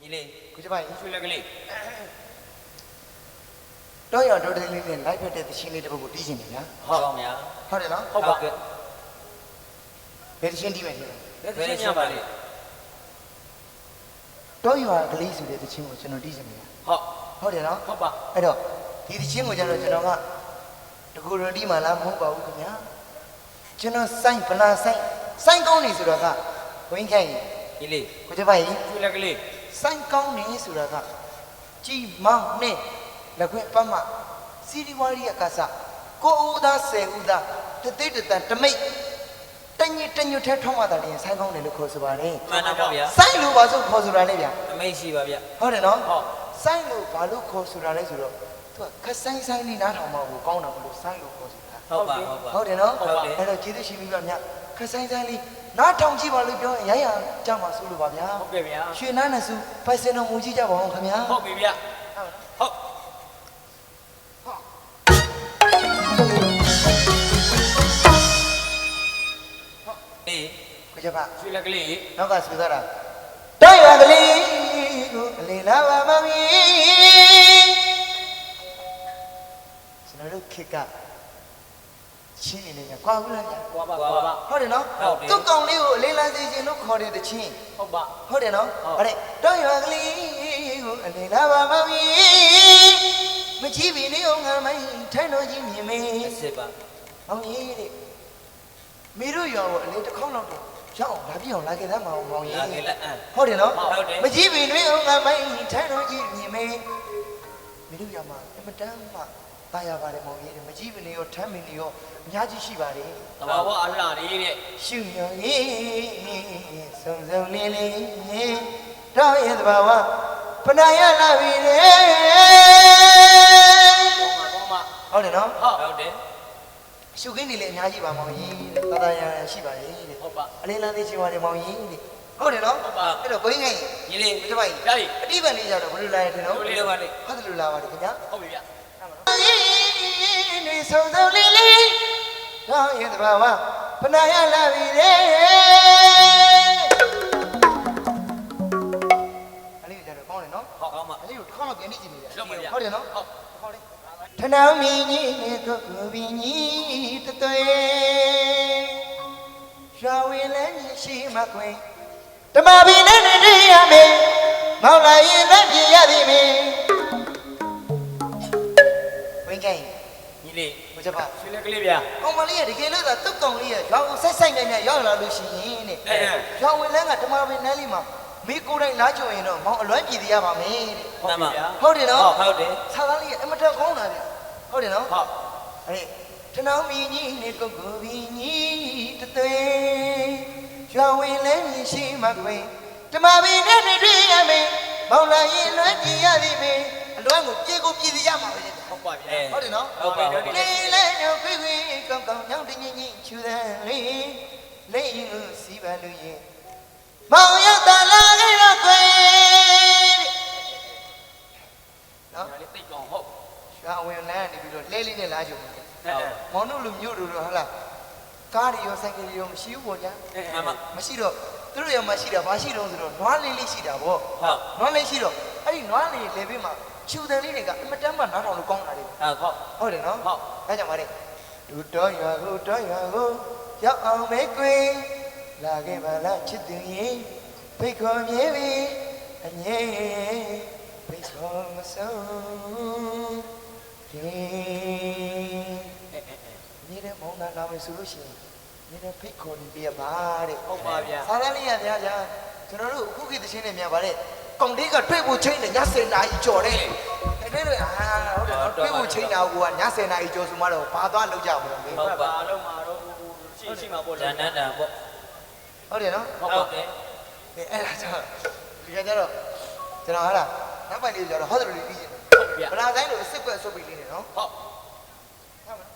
ညီလေးကိုကျပါကြီးရွှေလက်ကလေးတော့ရတော့တယ်လေးနဲ့လိုက်ဖက်တဲ့တခြင်းလေးတစ်ပုဒ်ကိုတီးချင်တယ်ဗျာဟုတ်ပါဗျာဟုတ်တယ်နော်ဟုတ်ပါကဲ့ဘယ်တခြင်းတီးမယ်ဒီလဲဘယ်လိုညပါလဲတော့ရကလေးဆိုတဲ့တခြင်းကိုကျွန်တော်တီးချင်တယ်ဗျာဟုတ်ဟုတ်တယ်နော်ဟုတ်ပါအဲ့တော့ဒီတခြင်းကိုကျတော့ကျွန်တော်ကတကူရတီးမှလားမဟုတ်ပါဘူးခင်ဗျာကျွန်တော်စိုင်းဗလာစိုင်းစိုင်းကောင်းနေဆိုတော့ကဝင်းခိုင်ညီလေးကိုကျပါကြီးရွှေလက်ကလေး စိုင်းကောင်းနေဆိုတာကကြည်မောင်းနဲ့လက်ခွင့်ပတ်မှစီဒီဝါရီယကစားကိုဦးသားဆယ်ဦးသားတသိတတန်တမိတ်တညစ်တညွတ်ထဲထောင်းမှတာလည်းစိုင်းကောင်းတယ်လို့ခေါ်ဆိုပါတယ်မှန်ပါဗျာစိုင်းလို့ပါဆိုခေါ်ဆိုတာလေဗျာအမိတ်ရှိပါဗျာဟုတ်တယ်နော်ဟုတ်စိုင်းလို့ဘာလို့ခေါ်ဆိုတာလဲဆိုတော့သူကခက်ဆိုင်ဆိုင်လေးနားထောင်မှကိုကောင်းတာမလို့စိုင်းလို့ခေါ်ဆိုတာဟုတ်ပါဟုတ်ပါဟုတ်တယ်နော်ဟုတ်တယ်အဲ့တော့ကျေးဇူးရှင်ပြီပါဗျာခက်ဆိုင်ဆိုင်လေး နားထောင်ကြည့်ပါလို့ပြောရင်ရိုင်းရကြမှာဆိုလို့ပါဗျာဟုတ်ကဲ့ဗျာရွှေနားနဲ့စုပိုက်စင်တော်မူကြည့်ကြပါဦးခင်ဗျာဟုတ်ပြီဗျာဟုတ်အေးကိုကျပါရွှေလက်ကလေးနောက်ကဆူသားတာတိုက်ရကလေးကိုအလေလာပါမမီကျွန်တော်တို့ခေတ်က ချင်းနေနေကြကွာဘူးလားညာကွာပါကွာပါဟုတ်တယ်နော်ဟုတ်တယ်သူ့ကောင်လေးကိုအလေလာစေခြင်းလို့ခေါ်တဲ့တချင်းဟုတ်ပါဟုတ်တယ်နော်ဟုတ်ဟုတ်တယ်တိုက်ရကလေးကိုအလေလာပါမမီမကြည့်ပြီနေအောင်ငါမိုင်းထိုင်တော်ကြီးမြင်မေအစ်စ်ပါ။အောင်ကြီးတဲ့။မိတို့ရောကိုအလေးတစ်ခေါက်လောက်တော့ရအောင်လာပြအောင်လာခဲ့သားမအောင်မောင်ကြီးလာခဲ့လက်အံ။ဟုတ်တယ်နော်ဟုတ်တယ်မကြည့်ပြီတွင်အောင်ငါမိုင်းထိုင်တော့ကြည့်မြင်မေ။မိတို့ရောမှာအမတန်းမှ တာရပါတယ်မောင်ကြီးတဲ့မကြည့်ပြီနေရောထမ်းမင်းနေရောအများကြီးရှိပါတယ်တဘာဝအလှလေးတဲ့။ရှုညောရေးစုံစုံလေးလေးတော့ရဲ့သဘာဝပနာရလာပြီလေကောင်းပါကောင်းပါဟုတ်တယ်နော်ဟုတ်ဟုတ်တယ်ရှုခင်းနေလေအများကြီးပါမောင်ကြီးတဲ့တာတာရရရှိပါရဲ့တဲ့ဟုတ်ပါအလေးလန်းသေးချင်ပါတယ်မောင်ကြီးတဲ့ဟုတ်တယ်နော်ဟုတ်ပါအဲ့တော့ဘိန်းငယ်ညီလေးဒီပိုင်ဗျာကြီးအတိပန်လေးကြတော့ဘယ်လိုလာရထင်နော်တို့လေးတော့ပါလေဟုတ်တယ်လို့လာပါတယ်ခင်ဗျာဟုတ်ပြီဗျာ နေဆုံးဆုံးလေးလေးတော့ရဲ့တဘာဝဖနာရလာပြီတဲ့အလေးကြတော့ကောင်းတယ်နော်ဟုတ်ကောင်းပါအလေးကိုတစ်ခါမှပြန်ကြည့်ကြည့်နေတယ်လုံးမရဟုတ်တယ်နော်ဟုတ်ဟောလေးထနောင်းမီကြီးနဲ့ကိုကိုပင်ကြီးတသွေးရွာဝင်လဲရှိမှကွင်ဓမ္မဘီနဲ့တည်းရမယ်မောင်လာရင်လက်ပြရသည်မင်း ညီလေးဘုရားပါရွှေလက်ကလေးဗျာကောင်မလေးရတကယ်လို့သာတုတ်ကောင်လေးရရွာကိုဆက်ဆိုင်နေနေရောက်လာလို့ရှိရင်တဲ့အဲအဲရွာဝင်လန်းကဓမ္မဘီနန်းလေးမှာမိကိုယ်တိုင်လာကြုံရင်တော့မောင်အလွမ်းပြည်သေးရပါမယ်တဲ့မှန်ပါဗျာဟုတ်တယ်နော်ဟုတ်တယ်ဆာသားလေးကအမတန်ကောင်းတာဗျဟုတ်တယ်နော်ဟုတ်အဲ့ထနောင်းမီကြီးနဲ့ကိုကိုဘီကြီးတသွေးရွာဝင်လဲရှိမှခွင်ဓမ္မဘီနဲ့တွေ့ရမယ်မောင်လာရင်လွမ်းကြည့်ရသည်မင်း အလွမ်းကိုပြေကိုပြည်သေးရမှာပဲတဲ့ဟုတ်ပါဗျာဟုတ်တယ်နော်ဟုတ်ပါဟုတ်တယ်လေလေညောခွေခွေကောင်းကောင်းညောင်းတင်းကြီးချူတဲ့လေးလိမ့်ရင်ကိုစီးပါလို့ရင်မောင်ရတလာခဲ့တော့ခွေနော်ညာလေးတိတ်ကောင်ဟုတ်ရွာဝင်လန်းကနေပြီးတော့လဲလေးနဲ့လာကြုံတယ်အဲအဲမောင်တို့လူမျိုးတို့တော့ဟဟလားကားတွေရောဆိုင်ကယ်တွေရောမရှိဘူးပေါ့ညာမှန်ပါမရှိတော့သူတို့ရောမရှိတာဘာရှိတော့ဆိုတော့နွားလေးလေးရှိတာပေါ့ဟုတ်နွားလေးရှိတော့အဲ့ဒီနွားလေးလေဘေးမှာ ချူတယ်လေးတွေကအမတမ်းမှနားထောင်လို့ကောင်းတာလေဟုတ်ဟုတ်ဟုတ်တယ်နော်ဟုတ်ဒါကြောင့်ပါလေဒူတော်ရွာကိုတော်ရွာကိုရောက်အောင်မေကွေလာခဲ့ပါလားချစ်သူရင်ဖိတ်ခေါ်မြေပြီအငြိဖိတ်ခေါ်မဆုံးဒီအဲအဲအဲနေတဲ့မောင်နာလာမယ်ဆိုလို့ရှိရင်နေတဲ့ဖိတ်ခေါ်နေပြပါတဲ့ဟုတ်ပါဗျာသာသနာ့ရဗျာဗျာကျွန်တော်တို့အခုခေတ်သချင်းတွေများပါလေ ကောင်လေးကတွေ့ဖို့ချိန်တယ်ည10နာရီကြော်တယ်တကယ်လို့အာဟုတ်တယ်နော်တွေ့ဖို့ချိန်တာကည10နာရီကြော်ဆိုမှတော့ဘာသွားလောက်ကြမလို့လေဟုတ်ပါလုံးမှာတော့ရှိရှိမှာပေါ့ဒါနန္ဒာပေါ့ဟုတ်တယ်နော်ဟုတ်တယ်အဲအဲ့ဒါကြောင့်ဒီကကြတော့ကျွန်တော်ဟာလားနောက်ပိုင်းလေးကျတော့ဟောတယ်လို့ပြီးရင်ဟုတ်ဗျာဗလာဆိုင်လို့အစ်စ်ကွက်ဆုပ်ပြီးလေးနေနော်ဟုတ်ဟုတ်မလားဟုတ်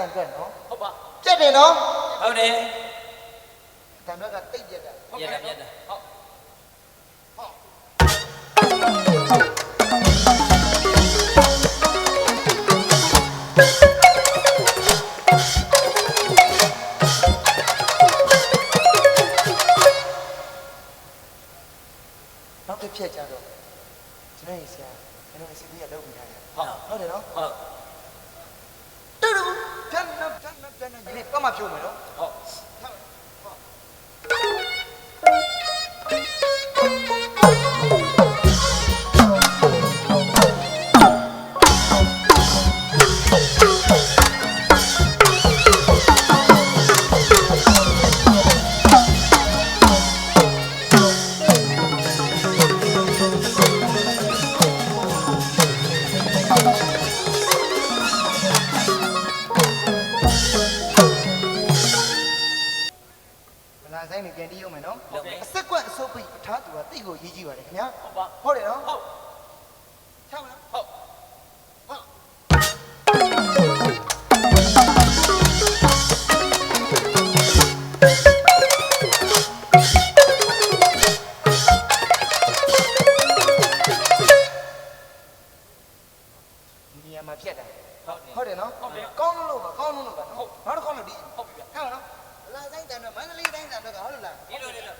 တန်အတွက်နော်ဟုတ်ဟုတ်ပါပြက်တယ်နော်ဟုတ်တယ်တန်တော့ကတိတ်ပြက်တာပြက်တာပြက်တာဟုတ်နောက်တစ်ဖြက်ကြတော့ကျွန်တော်ရေးဆရာကျွန်တော်စီးပြီးလောက်ပြီးထားတယ်ဟုတ်ဟုတ်တယ်နော်ဟုတ်တူတူပြန်နပ်ပြန်နပ် ပြန်နပ်ဒီနေ့ပတ် ကတိတ်ကိုရေးကြည့်ပါတယ်ခင်ဗျာဟုတ်ပါဟုတ်တယ်နော်ဟုတ်ချောက်လားဟုတ်ဒီနေရာမှာဖြတ်တာဟုတ်တယ်ဟုတ်တယ်နော်ဟုတ်တယ်ကောင်းလို့လို့ပါကောင်းလို့လို့ပါနော်ဟုတ်နောက်တစ်ခေါက်လို့ဒီဟုတ်ပြီဗျာဟဲ့နော်လာဆိုင်တန်တော့မန္တလေးတိုင်းတန်တော့ကဟုတ်လားဒီလိုဒီလို